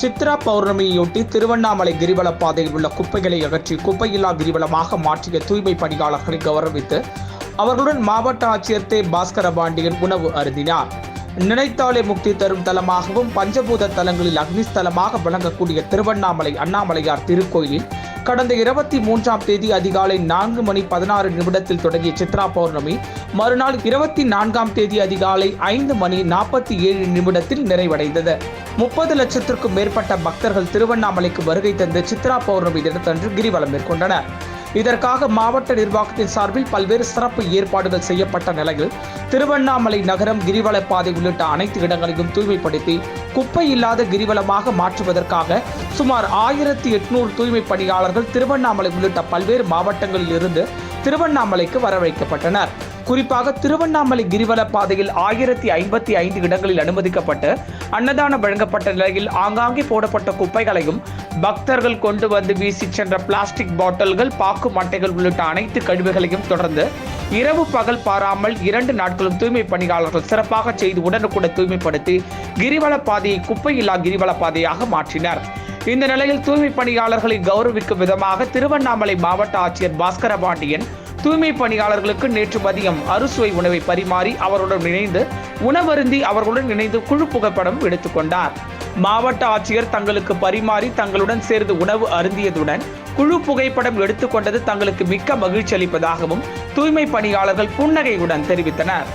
சித்ரா பௌர்ணமியையொட்டி திருவண்ணாமலை கிரிவல பாதையில் உள்ள குப்பைகளை அகற்றி குப்பையில்லா கிரிவலமாக மாற்றிய தூய்மை பணியாளர்களை கௌரவித்து அவர்களுடன் மாவட்ட ஆட்சியர் தே. பாஸ்கர பாண்டியன் உணவு அருந்தினார். நினைத்தாலே முக்தி தரும் தலமாகவும் பஞ்சபூத தலங்களில் அக்னிஸ்தலமாக விளங்கக்கூடிய திருவண்ணாமலை அண்ணாமலையார் திருக்கோயிலில் கடந்த இருபத்தி மூன்றாம் தேதி அதிகாலை நான்கு மணி பதினாறு நிமிடத்தில் தொடங்கிய சித்ரா பௌர்ணமி மறுநாள் இருபத்தி நான்காம் தேதி அதிகாலை ஐந்து மணி நாற்பத்தி ஏழு நிமிடத்தில் நிறைவடைந்தது. முப்பது லட்சத்திற்கும் மேற்பட்ட பக்தர்கள் திருவண்ணாமலைக்கு வருகை தந்து சித்ரா பௌர்ணமி தினத்தன்று கிரிவலம் மேற்கொண்டனர். இதற்காக மாவட்ட நிர்வாகத்தின் சார்பில் பல்வேறு சிறப்பு ஏற்பாடுகள் செய்யப்பட்ட நிலையில் திருவண்ணாமலை நகரம் கிரிவலப்பாதை உள்ளிட்ட அனைத்து இடங்களையும் தூய்மைப்படுத்தி குப்பை இல்லாத கிரிவலமாக மாற்றுவதற்காக சுமார் ஆயிரத்தி எட்நூறு தூய்மை பணியாளர்கள் திருவண்ணாமலை உள்ளிட்ட பல்வேறு மாவட்டங்களில் இருந்து திருவண்ணாமலைக்கு வரவழைக்கப்பட்டனர். குறிப்பாக திருவண்ணாமலை கிரிவல பாதையில் ஆயிரத்தி ஐம்பத்தி ஐந்து இடங்களில் அனுமதிக்கப்பட்டு அன்னதானம் வழங்கப்பட்ட நிலையில் ஆங்காங்கே போடப்பட்ட குப்பைகளையும் பக்தர்கள் கொண்டு வந்து வீசி சென்ற பிளாஸ்டிக் பாட்டில்கள் பாக்கு மட்டைகள் உள்ளிட்ட அனைத்து கழிவுகளையும் தொடர்ந்து இரவு பகல் பாராமல் இரண்டு நாட்களும் தூய்மை பணியாளர்கள் சிறப்பாக செய்து உடனுக்குடன் தூய்மைப்படுத்தி கிரிவல பாதையை குப்பையில்லா கிரிவல பாதையாக மாற்றினர். இந்த நிலையில் தூய்மை பணியாளர்களை கௌரவிக்கும் விதமாக திருவண்ணாமலை மாவட்ட ஆட்சியர் பாஸ்கர பாண்டியன் தூய்மை பணியாளர்களுக்கு நேற்று மதியம் அறுசுவை உணவை பரிமாறி அவருடன் இணைந்து உணவருந்தி அவர்களுடன் இணைந்து குழு புகைப்படம் எடுத்துக்கொண்டார் மாவட்ட ஆட்சியர் தங்களுக்கு பரிமாறி தங்களுடன் சேர்ந்து உணவு அருந்தியதுடன் குழு புகைப்படம் எடுத்துக்கொண்டது தங்களுக்கு மிக்க மகிழ்ச்சி அளிப்பதாகவும் தூய்மை பணியாளர்கள் புன்னகையுடன் தெரிவித்தனர்.